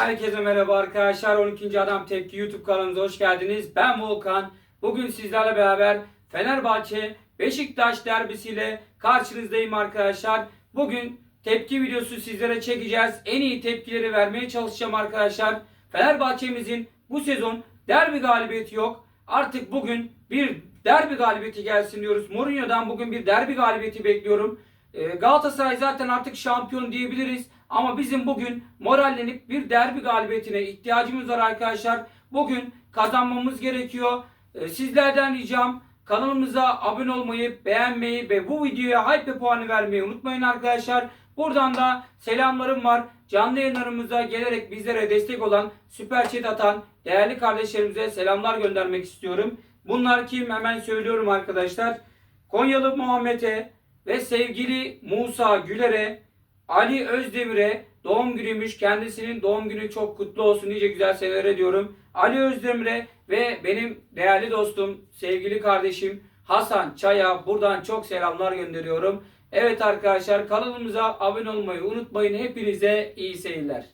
Herkese merhaba arkadaşlar. 12. Adam Tepki YouTube kanalımıza hoş geldiniz. Ben Volkan. Bugün sizlerle beraber Fenerbahçe Beşiktaş derbisiyle karşınızdayım arkadaşlar. Bugün tepki videosu sizlere çekeceğiz. En iyi tepkileri vermeye çalışacağım arkadaşlar. Fenerbahçe'mizin bu sezon derbi galibiyeti yok. Artık bugün bir derbi galibiyeti gelsin diyoruz. Mourinho'dan bugün bir derbi galibiyeti bekliyorum. Ee, Galatasaray zaten artık şampiyon diyebiliriz. Ama bizim bugün morallenip bir derbi galibiyetine ihtiyacımız var arkadaşlar. Bugün kazanmamız gerekiyor. Ee, Sizlerden ricam kanalımıza abone olmayı, beğenmeyi ve bu videoya hype puanı vermeyi unutmayın arkadaşlar. Buradan da selamlarım var. Canlı yayınlarımıza gelerek bizlere destek olan, süper chat atan değerli kardeşlerimize selamlar göndermek istiyorum. Bunlar kim? Hemen söylüyorum arkadaşlar. Konyalı Muhammed'e ve sevgili Musa Güler'e, Ali Özdemir'e doğum günüymüş. Kendisinin doğum günü çok kutlu olsun nice güzel senelere diyorum. Ali Özdemir'e ve benim değerli dostum, sevgili kardeşim Hasan Çay'a buradan çok selamlar gönderiyorum. Evet arkadaşlar kanalımıza abone olmayı unutmayın. Hepinize iyi seyirler.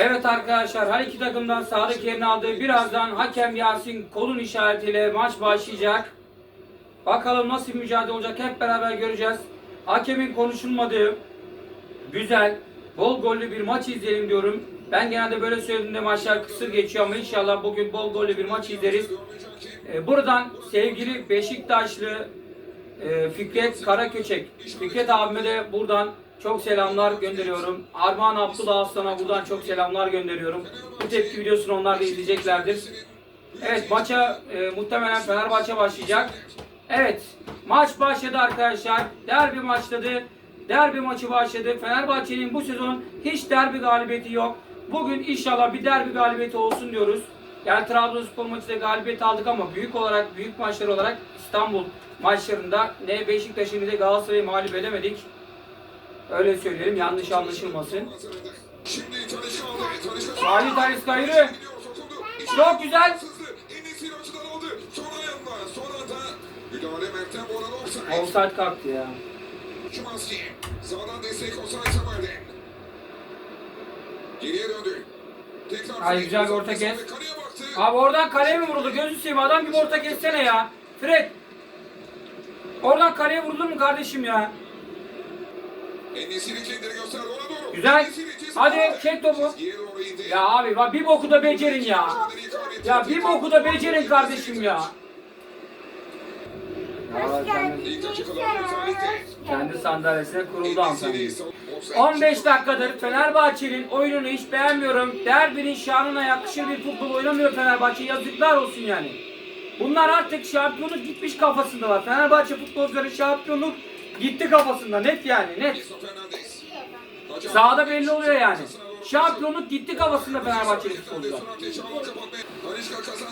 Evet arkadaşlar her iki takımdan sağdaki yerini aldı. Birazdan hakem Yasin kolun işaretiyle maç başlayacak. Bakalım nasıl mücadele olacak hep beraber göreceğiz. Hakemin konuşulmadığı güzel, bol gollü bir maç izleyelim diyorum. Ben genelde böyle söylediğimde maçlar kısır geçiyor ama inşallah bugün bol gollü bir maç izleriz. Ee, buradan sevgili Beşiktaşlı e, Fikret Karaköçek, Fikret abime de buradan çok selamlar gönderiyorum. Armağan Abdullah Aslan'a buradan çok selamlar gönderiyorum. Bu tepki videosunu onlar da izleyeceklerdir. Evet maça e, muhtemelen Fenerbahçe başlayacak. Evet maç başladı arkadaşlar. Derbi başladı. Derbi maçı başladı. Fenerbahçe'nin bu sezon hiç derbi galibiyeti yok. Bugün inşallah bir derbi galibiyeti olsun diyoruz. Yani Trabzonspor maçında galibiyet aldık ama büyük olarak, büyük maçlar olarak İstanbul maçlarında ne Beşiktaş'ı ne de Galatasaray'ı mağlup edemedik. Öyle söyleyelim yanlış anlaşılmasın. Salih Talisca yürü. Çok güzel. Offside kalktı ya. Şimanski. Sağdan destek offside'a verdi. Geriye döndü. Tekrar Ay, güzel bir orta kes. Abi oradan kaleye mi vuruldu? Gözü seveyim adam gibi orta kessene ya. Fred. Oradan kaleye vurulur mu kardeşim ya? Enes'ini kendini gösterdi ona doğru. Güzel. Hadi çek topu. Ya abi bak bir boku da becerin ya. Ya bir boku da becerin kardeşim ya. Dakikalarda özellikle. Kendi sandalyesine kuruldu hanımefendi. Enes'ini offside. 15 dakikadır Fenerbahçe'nin oyununu hiç beğenmiyorum. Derbinin şanına yakışır bir futbol oynamıyor Fenerbahçe. Yazıklar olsun yani. Bunlar artık şampiyonluk gitmiş kafasındalar. Fenerbahçe futbolcuları şampiyonluk gitti kafasında. Net yani net. Sahada belli oluyor yani. Şampiyonluk gitti kafasında Fenerbahçe'li futbolcular.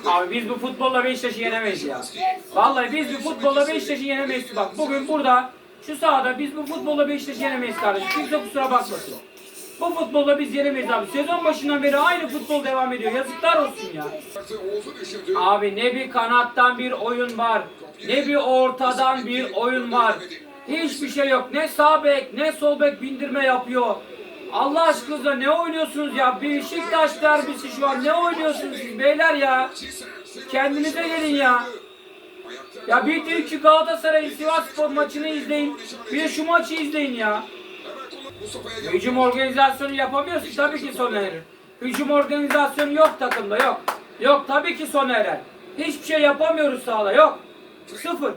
Abi biz bu futbolla Beşiktaş'ı yenemeyiz ya. Vallahi biz bu futbolla Beşiktaş'ı yenemeyiz. Bak bugün burada şu sahada biz bu futbolla Beşiktaş'ı yenemeyiz kardeşim. Kimse kusura bakmasın. Bu futbolla biz yenemeyiz abi. Sezon başından beri aynı futbol devam ediyor. Yazıklar olsun ya. Abi ne bir kanattan bir oyun var. Ne bir ortadan bir oyun var. Hiçbir şey yok. Ne sağ bek ne sol bek bindirme yapıyor. Allah aşkınıza ne oynuyorsunuz ya? Beşiktaş derbisi şu an. Ne oynuyorsunuz siz beyler ya? Kendinize gelin ya. Ya bir de iki Galatasaray Sivasspor maçını izleyin. Bir de şu maçı izleyin ya. Hücum organizasyonu yapamıyorsun tabii ki sona erer. Hücum organizasyonu yok takımda yok. Yok tabii ki sona erer. Hiçbir şey yapamıyoruz sahada yok. Sıfır.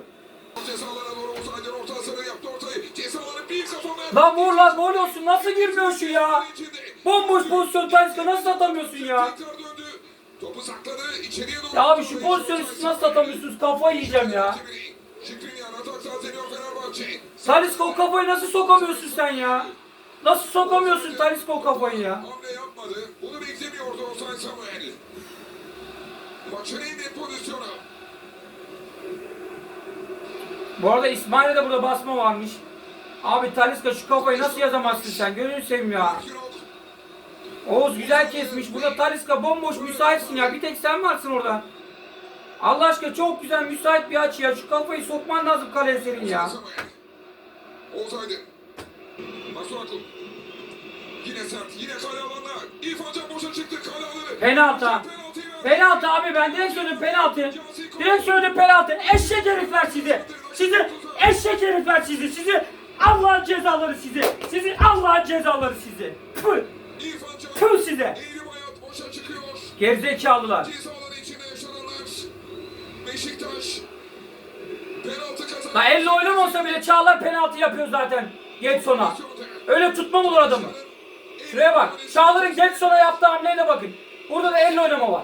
Lan vur lan gol olsun nasıl girmiyor şu ya? Bomboş pozisyon Talisca nasıl atamıyorsun ya? Topu sakladı. içeriye doğru. Ya abi şu pozisyonu siz nasıl atamıyorsunuz kafayı yiyeceğim ya. Şikrinyan atak tazeliyor Fenerbahçe. Kafayı nasıl sokamıyorsun sen ya? Nasıl sokamıyorsun Talisca o kafayı ya? Hamle yapmadı. Bunu beklemiyordu Ozan Samuel. Maçın en net pozisyonu. Bu arada İsmail'e de burada basma varmış. Abi Talisca şu kafayı nasıl yazamazsın sen? Seveyim ya. Oğuz güzel kesmiş. Burada Talisca bomboş müsaitsin ya. Bir tek sen varsın orada. Allah aşkına çok güzel müsait bir açı ya. Şu kafayı sokman lazım kaleye senin ya. Oğuz Aydın. Masuaku. Yine sert. Yine kale alanına. İrfan Can boşa çıktı. Kale alanı. Penaltı. Penaltı abi ben direkt söyledim penaltı. Direkt söyledim penaltı. Eşek herifler sizi. Sizi eşek herifler sizi. Sizi Allah'ın cezaları sizi. Sizi Allah'ın cezaları sizi. Püh. Tüh size. Gerizekalılar. Beşiktaş. La elle oynamasa bile Çağlar penaltı yapıyor zaten. Getson'a. Öyle tutmam olur adamı. Şuraya bak. Çağlar'ın Getson'a yaptığı hamleye bakın. Burada da elle oynama var.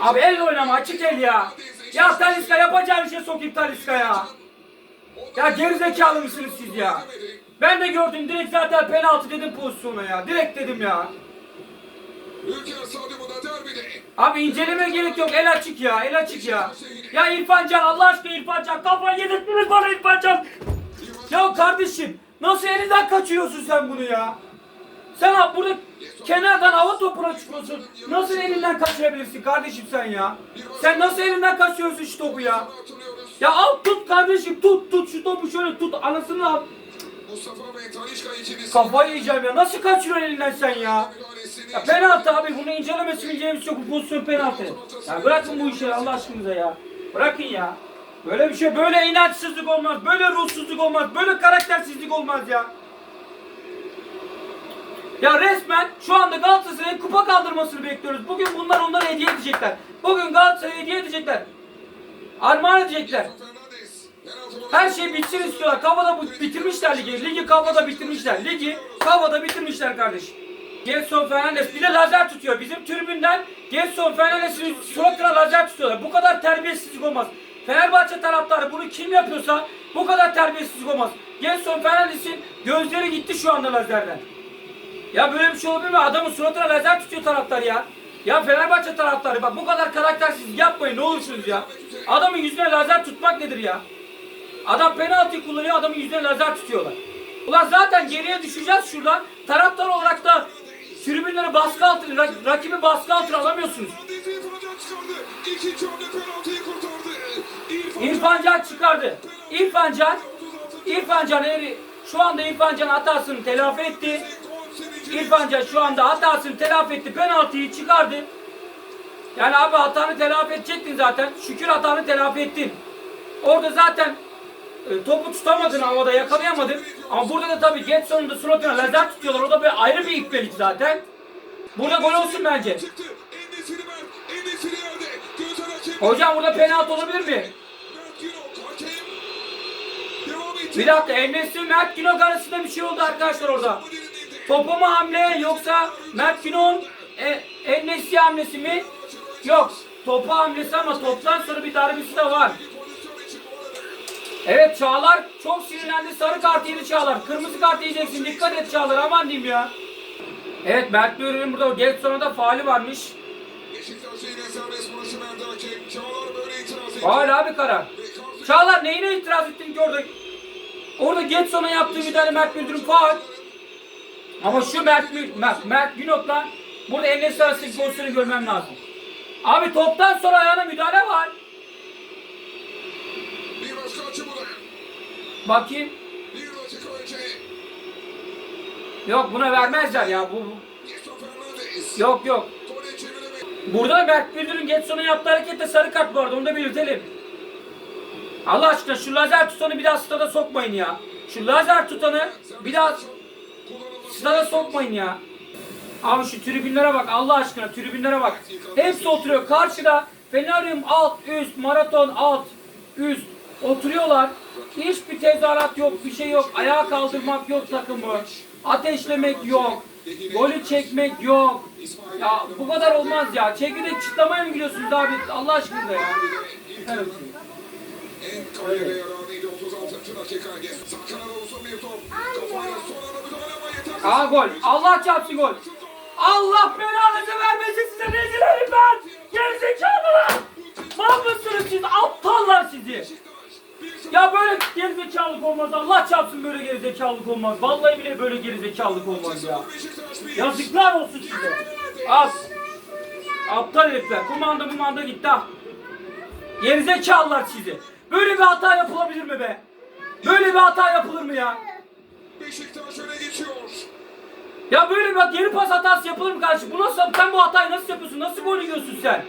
Abi elle oynama açık el ya. Ya Taliska yapacağın şey sokayım Taliska ya. Ya gerizekalı mısınız siz ya? Ben de gördüm direkt zaten penaltı dedim pozisyona ya. Direkt dedim ya. Abi inceleme gerek yok. El açık ya. El açık ya. Ya İrfan Can Allah aşkına İrfan Can. Kafayı yedirttiniz bana İrfan Can. Ya kardeşim nasıl elinden kaçırıyorsun sen bunu ya? Sen burada kenardan hava topuna çıkıyorsun. Nasıl elinden kaçırabilirsin kardeşim sen ya? Sen nasıl elinden kaçırıyorsun şu topu ya? Ya al tut kardeşim tut tut şu topu şöyle tut anasını al. Mustafa ve Talişka ikilisi. Kafayı yiyeceğim ya. Nasıl kaçırıyorsun elinden sen ya? Ya penaltı abi bunu incelemesi incelemesi yok bu pozisyon penaltı. Ya bırakın bu işi Allah aşkınıza ya. Bırakın ya. Böyle bir şey böyle inançsızlık olmaz. Böyle ruhsuzluk olmaz. Böyle karaktersizlik olmaz ya. Ya resmen şu anda Galatasaray'ın kupa kaldırmasını bekliyoruz. Bugün bunlar onlara hediye edecekler. Bugün Galatasaray'a hediye edecekler. Armağan edecekler. Her şey bitsin istiyorlar. Kafada bitirmişler ligi. Ligi kafada bitirmişler. Ligi kafada bitirmişler kardeşim. Gelson Fernandes bir de lazer tutuyor. Bizim tribünden Gelson Fernandes'in suratına lazer tutuyorlar. Bu kadar terbiyesizlik olmaz. Fenerbahçe taraftarı bunu kim yapıyorsa bu kadar terbiyesizlik olmaz. Gelson Fernandes'in gözleri gitti şu anda lazerden. Ya böyle bir şey olabilir mi? Adamın suratına lazer tutuyor taraftar ya. Ya Fenerbahçe taraftarı bak bu kadar karaktersiz yapmayın ne olursunuz ya. Adamın yüzüne lazer tutmak nedir ya? Adam penaltı kullanıyor, adamın yüzüne lazer tutuyorlar. Ulan zaten geriye düşeceğiz şuradan. Taraftar olarak da tribünlere baskı altına, rak- rakibi baskı altına alamıyorsunuz. İrfan Can çıkardı. İrfan, Can. İrfan Can, şu anda İrfan Can hatasını telafi etti. İrfan Can şu anda hatasını telafi etti. Penaltıyı çıkardı. Yani abi hatanı telafi edecektin zaten. Şükür hatanı telafi ettin. Orada zaten e, topu tutamadın havada yakalayamadın. Ama burada da tabii Getson'un da suratına lazer tutuyorlar. O da bir ayrı bir ikbelik zaten. Burada gol olsun bence. Hocam burada penaltı olabilir mi? Bir dakika Enes'le Mert Günok arasında bir şey oldu arkadaşlar orada. Topa mı hamle yoksa Mert Günok'un e, Enes'i hamlesi mi? Yok. Topa hamlesi ama toptan sonra bir darbesi de var. Evet Çağlar çok sinirlendi. Sarı kart yedi Çağlar. Kırmızı kart yiyeceksin. Dikkat et Çağlar aman diyeyim ya. Evet Mert Börü'nün burada geç sonra da faali varmış. Faal abi karar. Çağlar neyine itiraz ettin ki orada? Orada geç sonra yaptığı müdahale Mert Müldür'ün faal. Ama şu Mert, Mert, Mert Günok'la burada Enes arasındaki pozisyonu görmem lazım. Abi toptan sonra ayağına müdahale var. Bakayım. Yok buna vermezler ya. Bu. Yok yok. Burada Mert Müldür'ün Getson'a yaptığı harekette sarı kart bu arada onu da belirtelim. Allah aşkına şu lazer tutanı bir daha stada sokmayın ya. Şu lazer tutanı bir daha. Stada sokmayın ya. Abi şu tribünlere bak Allah aşkına tribünlere bak. Hepsi oturuyor. Karşıda Feneryum alt üst, maraton alt üst oturuyorlar. Hiçbir tezahürat yok, bir şey yok. Ayağa kaldırmak yok takımı. Ateşlemek yok. Golü çekmek yok. Ya bu kadar olmaz ya. Çekirdek çıtlamaya mı gidiyorsunuz abi? Allah aşkına ya. Evet. En Aa gol. Allah çarpsın gol. Allah belanızı vermesin size rezil herif ben. Gerizekalılar. Mal mısınız siz? Aptallar sizi. Ya böyle gerizekalılık olmaz. Allah çarpsın böyle gerizekalılık olmaz. Vallahi bile böyle gerizekalılık olmaz ya. Yazıklar olsun size. Az. Aptal herifler. Kumanda kumanda gitti ha. Gerizekalılar sizi. Böyle bir hata yapılabilir mi be? Böyle bir hata yapılır mı ya? Beşiktaş. Ya böyle bir geri pas hatası yapılır mı kardeşim? Bu nasıl, sen bu hatayı nasıl yapıyorsun? Nasıl gol yiyorsun sen?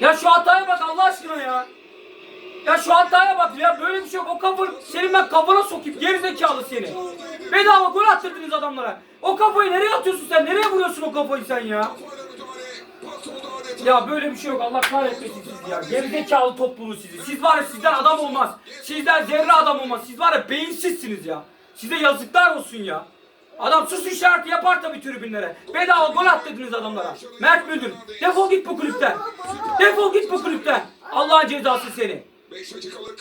Ya şu hataya bak Allah aşkına ya. Ya şu hataya bak ya böyle bir şey yok. O kafa senin ben kafana sokayım gerizekalı seni. Bedava gol attırdınız adamlara. O kafayı nereye atıyorsun sen? Nereye vuruyorsun o kafayı sen ya? Ya böyle bir şey yok. Allah kahretmesin sizi ya. Gerizekalı topluluğu sizi. Siz var ya sizden adam olmaz. Sizden zerre adam olmaz. Siz var ya beyinsizsiniz ya. Size yazıklar olsun ya. Adam sus işareti yapar tabii tribünlere. Bedava gol attırdınız adamlara. Mert Müldür. Defol git bu kulüpten. Defol git bu kulüpten. Allah'ın cezası seni.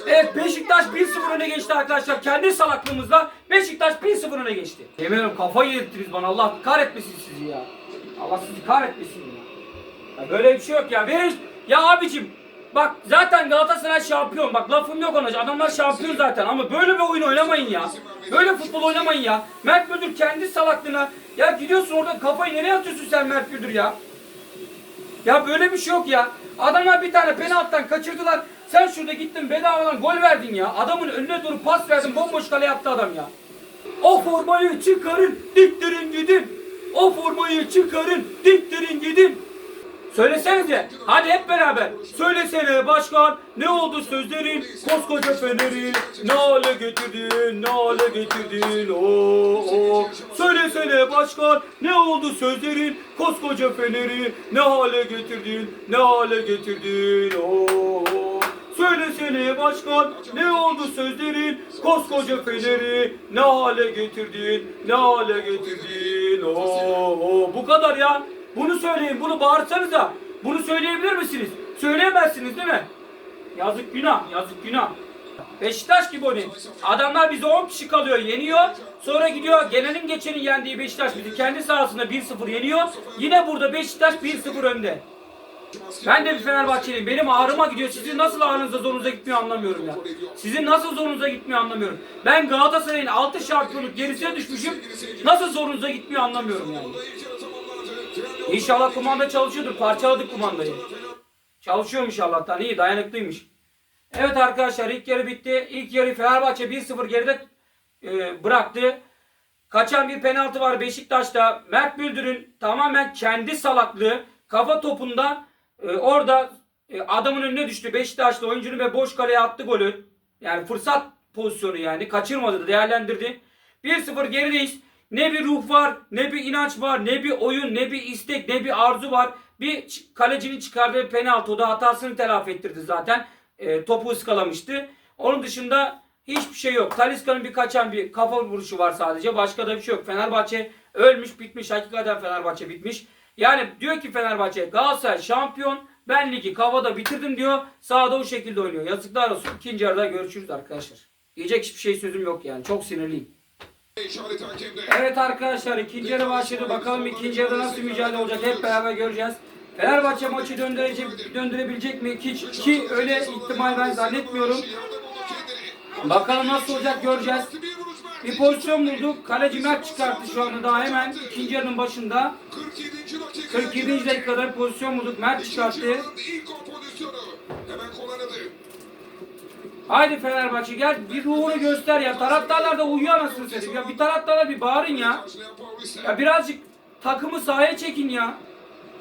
Evet Beşiktaş 1-0 öne geçti arkadaşlar. Kendi salaklığımızla Beşiktaş 1-0 öne geçti. Yemin kafayı yedirttiniz bana. Allah kahretmesin sizi ya. Allah sizi kahretmesin ya. ya böyle bir şey yok ya. Verin. Ya abicim bak zaten Galatasaray şampiyon. Bak lafım yok ona. Adamlar şampiyon zaten ama böyle bir oyun oynamayın ya. Böyle futbol oynamayın ya. Mert Müdür kendi salaklığına. Ya gidiyorsun orada kafayı nereye atıyorsun sen Mert Müdür ya? Ya böyle bir şey yok ya. Adamlar bir tane penaltıdan kaçırdılar. Sen şurada gittin bedavadan gol verdin ya. Adamın önüne doğru pas verdin. Bomboş kale yaptı adam ya. O formayı çıkarın. Diktirin gidin. O formayı çıkarın. Diktirin gidin. Söylesenize. Hadi hep beraber. Söylesene başkan. Ne oldu sözlerin? Koskoca Fener'i ne hale getirdin? Ne hale getirdin? Oo, oo. Söylesene başkan. Ne oldu sözlerin? Koskoca Fener'i ne hale getirdin? Ne hale getirdin? Oo, oo. Söylesene başkan. Ne oldu sözlerin? Koskoca Fener'i ne hale getirdin? Ne hale getirdin? Oo, oo. Bu kadar ya. Bunu söyleyin, bunu bağırsanıza. Bunu söyleyebilir misiniz? Söyleyemezsiniz değil mi? Yazık günah, yazık günah. Beşiktaş gibi oynayın. Adamlar bize 10 kişi kalıyor, yeniyor. Sonra gidiyor, gelenin geçenin yendiği Beşiktaş bizi kendi sahasında 1-0 yeniyor. Yine burada Beşiktaş 1-0 önde. Ben de bir Fenerbahçeliyim. Benim ağrıma gidiyor. Sizin nasıl ağrınıza zorunuza gitmiyor anlamıyorum ya. Sizin nasıl zorunuza gitmiyor anlamıyorum. Ben Galatasaray'ın 6 şampiyonluk gerisine düşmüşüm. Nasıl zorunuza gitmiyor anlamıyorum yani. İnşallah kumanda çalışıyordur. Parçaladık kumandayı. Çalışıyormuş Allah'tan. iyi dayanıklıymış. Evet arkadaşlar ilk yarı bitti. İlk yarı Fenerbahçe 1-0 geride e, bıraktı. Kaçan bir penaltı var Beşiktaş'ta. Mert Müldür'ün tamamen kendi salaklığı kafa topunda e, orada e, adamın önüne düştü. Beşiktaşlı oyuncunu ve boş kaleye attı golü. Yani fırsat pozisyonu yani. Kaçırmadı da değerlendirdi. 1-0 gerideyiz. Ne bir ruh var, ne bir inanç var, ne bir oyun, ne bir istek, ne bir arzu var. Bir kalecinin çıkardığı penaltı o da hatasını telafi ettirdi zaten. E, topu ıskalamıştı. Onun dışında hiçbir şey yok. Talisca'nın bir kaçan bir kafa vuruşu var sadece. Başka da bir şey yok. Fenerbahçe ölmüş bitmiş. Hakikaten Fenerbahçe bitmiş. Yani diyor ki Fenerbahçe Galatasaray şampiyon. Ben ligi kavada bitirdim diyor. Sahada o şekilde oynuyor. Yazıklar olsun. İkinci yarıda görüşürüz arkadaşlar. Diyecek hiçbir şey sözüm yok yani. Çok sinirliyim. Evet arkadaşlar ikinci yarı başladı. Bakalım ikinci yarıda nasıl mücadele olacak hep beraber göreceğiz. Fenerbahçe maçı döndürecek, döndürebilecek mi? Ki, ki öyle ihtimal ben zannetmiyorum. Bakalım nasıl olacak göreceğiz. Bir pozisyon bulduk. Kaleci Mert çıkarttı şu anda daha hemen ikinci yarının başında. 47. dakika. 47. dakikada pozisyon bulduk. Mert çıkarttı. Haydi Fenerbahçe gel bir ruhunu göster ya. Taraftarlar da uyuyor anasını satayım. Ya bir taraftarlar bir bağırın ya. Ya birazcık takımı sahaya çekin ya.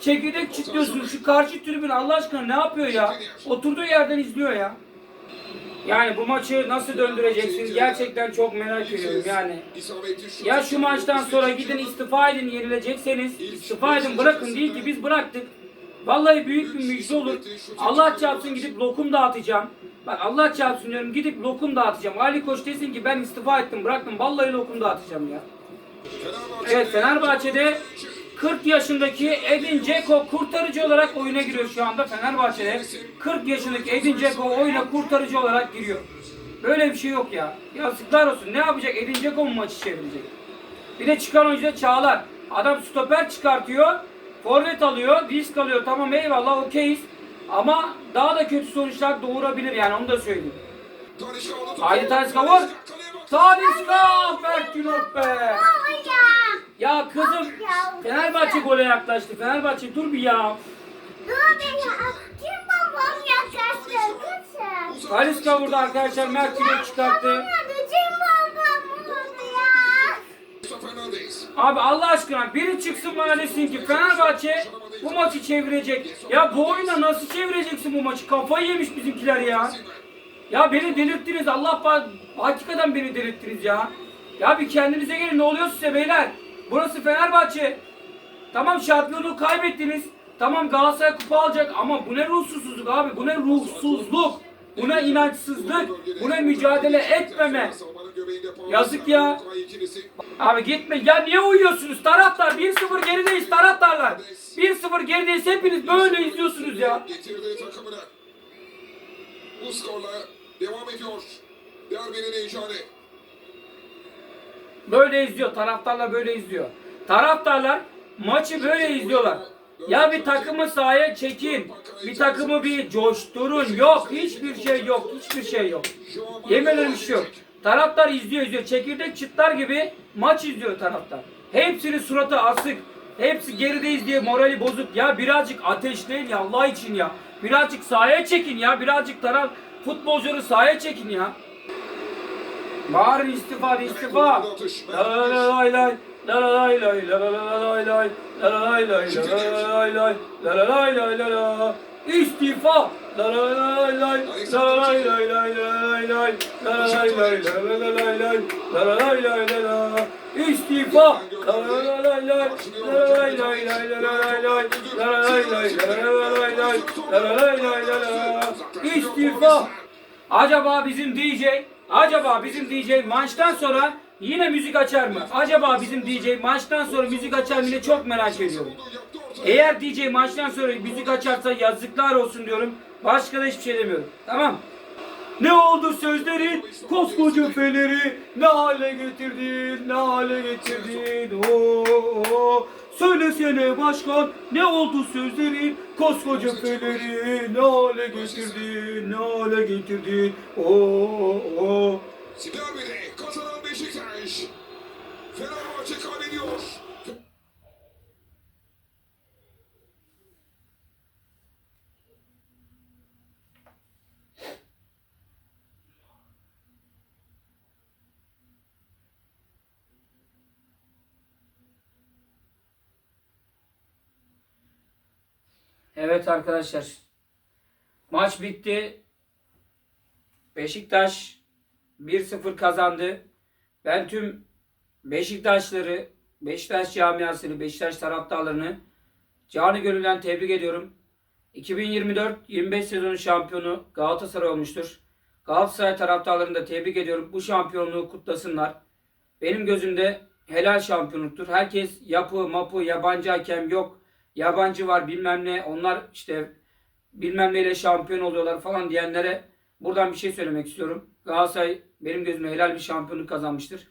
Çekirdek çitliyorsun. Şu karşı tribün Allah aşkına ne yapıyor ya? Oturduğu yerden izliyor ya. Yani bu maçı nasıl döndüreceksiniz? Gerçekten çok merak ediyorum yani. Ya şu maçtan sonra gidin istifa edin yenilecekseniz istifa edin bırakın değil ki biz bıraktık. Vallahi büyük bir müjde olur. Allah çarpsın gidip lokum dağıtacağım. Bak Allah çarpsın diyorum gidip lokum dağıtacağım. Ali Koç desin ki ben istifa ettim bıraktım. Vallahi lokum dağıtacağım ya. Evet Fenerbahçe'de 40 yaşındaki Edin Dzeko kurtarıcı olarak oyuna giriyor şu anda Fenerbahçe'de. 40 yaşındaki Edin Dzeko oyuna kurtarıcı olarak giriyor. Böyle bir şey yok ya. Yazıklar olsun. Ne yapacak? Edin Dzeko mu maçı çevirecek? Bir de çıkan oyuncu da Çağlar. Adam stoper çıkartıyor. Forvet alıyor. Risk alıyor. Tamam eyvallah okeyiz. Ama daha da kötü sonuçlar doğurabilir yani onu da söyleyeyim. Haydi Talisca vur. Talisca! Berk be! Ya kızım Fenerbahçe gole yaklaştı. Fenerbahçe dur bir ya. Dur be ya. Kim babam yaklaştı kızım? Burada arkadaşlar Mert çıkarttı. Abi Allah aşkına biri çıksın bana desin ki Fenerbahçe bu maçı çevirecek. Ya bu oyuna nasıl çevireceksin bu maçı? Kafayı yemiş bizimkiler ya. Ya beni delirttiniz. Allah hakikaten beni delirttiniz ya. Ya bir kendinize gelin. Ne oluyor size beyler? Burası Fenerbahçe. Tamam şampiyonluğu kaybettiniz. Tamam Galatasaray kupa alacak ama bu ne ruhsuzluk abi? Bu ne ruhsuzluk? Bu ne inançsızlık? Bu ne mücadele etmeme? Yazık ya. Abi gitme. Ya niye uyuyorsunuz taraftar? 1-0 gerideyiz taraftarlar. 1-0 gerideyiz. Hepiniz böyle izliyorsunuz ya. Getirdiği takımını. Bu skorla devam ediyor. Derbinin heyecanı. Böyle izliyor. Taraftarlar böyle izliyor. Taraftarlar maçı böyle izliyorlar. Ya bir takımı sahaya çekin. Bir takımı bir coşturun. Yok. Hiçbir şey yok. Hiçbir şey yok. Yemin ederim bir şey yok. Taraftar izliyor izliyor. Çekirdek çıtlar gibi maç izliyor taraftar. Hepsinin suratı asık. Hepsi gerideyiz diye morali bozuk. Ya birazcık ateşleyin ya Allah için ya. Birazcık sahaya çekin ya. Birazcık taraf futbolcuları sahaya çekin ya. Bağırın istifa istifa. La la la lay lay. La la lay lay. La la la lay lay. La la lay lay. La la la lay lay. La la lay lay la la. İstifa. La la la lay lay. La la lay lay lay la lay lay. La la lay lay. İstifa. İstifa. Acaba bizim DJ, acaba bizim DJ maçtan sonra yine müzik açar mı? Acaba bizim DJ maçtan sonra müzik açar mı diye çok merak ediyorum. Eğer DJ maçtan sonra müzik açarsa yazıklar olsun diyorum. Başka da hiçbir şey demiyorum. Tamam. Ne oldu sözlerin? Koskoca Fener'i ne hale getirdin? Ne hale getirdin? Oo, Söylesene başkan ne oldu sözlerin? Koskoca Fener'i ne hale getirdin? Ne hale getirdin? Oo, Derbide kazanan Beşiktaş. Fenerbahçe Evet arkadaşlar. Maç bitti. Beşiktaş 1-0 kazandı. Ben tüm Beşiktaşları, Beşiktaş camiasını, Beşiktaş taraftarlarını canı gönülden tebrik ediyorum. 2024-25 sezonu şampiyonu Galatasaray olmuştur. Galatasaray taraftarlarını da tebrik ediyorum. Bu şampiyonluğu kutlasınlar. Benim gözümde helal şampiyonluktur. Herkes yapı, mapı, yabancı hakem yok. Yabancı var bilmem ne. Onlar işte bilmem neyle şampiyon oluyorlar falan diyenlere buradan bir şey söylemek istiyorum. Galatasaray benim gözümde helal bir şampiyonluk kazanmıştır.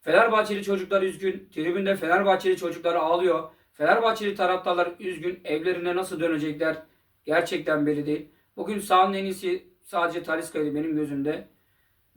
Fenerbahçeli çocuklar üzgün. Tribünde Fenerbahçeli çocuklar ağlıyor. Fenerbahçeli taraftarlar üzgün. Evlerine nasıl dönecekler gerçekten belli değil. Bugün sahanın en iyisi sadece Taliska'ydı benim gözümde.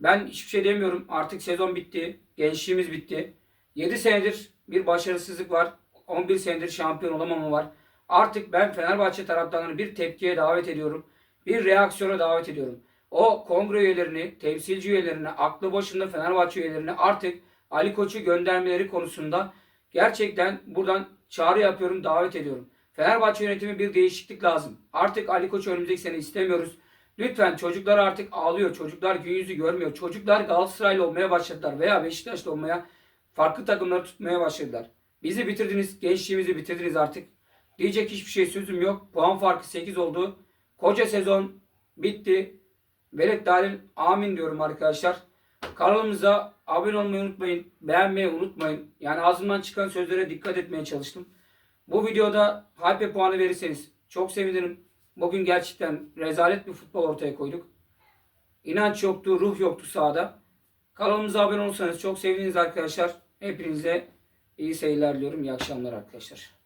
Ben hiçbir şey demiyorum. Artık sezon bitti. Gençliğimiz bitti. 7 senedir bir başarısızlık var. 11 senedir şampiyon olamama var. Artık ben Fenerbahçe taraftarlarını bir tepkiye davet ediyorum. Bir reaksiyona davet ediyorum. O kongre üyelerini, temsilci üyelerini, aklı başında Fenerbahçe üyelerini artık Ali Koç'u göndermeleri konusunda gerçekten buradan çağrı yapıyorum, davet ediyorum. Fenerbahçe yönetimi bir değişiklik lazım. Artık Ali Koç önümüzdeki sene istemiyoruz. Lütfen çocuklar artık ağlıyor. Çocuklar gün yüzü görmüyor. Çocuklar Galatasaraylı olmaya başladılar veya Beşiktaşlı olmaya, farklı takımları tutmaya başladılar. Bizi bitirdiniz, gençliğimizi bitirdiniz artık. Diyecek hiçbir şey sözüm yok. Puan farkı 8 oldu. Koca sezon bitti. Velet dahil amin diyorum arkadaşlar. Kanalımıza abone olmayı unutmayın. Beğenmeyi unutmayın. Yani ağzımdan çıkan sözlere dikkat etmeye çalıştım. Bu videoda hype puanı verirseniz çok sevinirim. Bugün gerçekten rezalet bir futbol ortaya koyduk. İnanç yoktu, ruh yoktu sahada. Kanalımıza abone olursanız çok seviniriz arkadaşlar. Hepinize iyi seyirler diliyorum. İyi akşamlar arkadaşlar.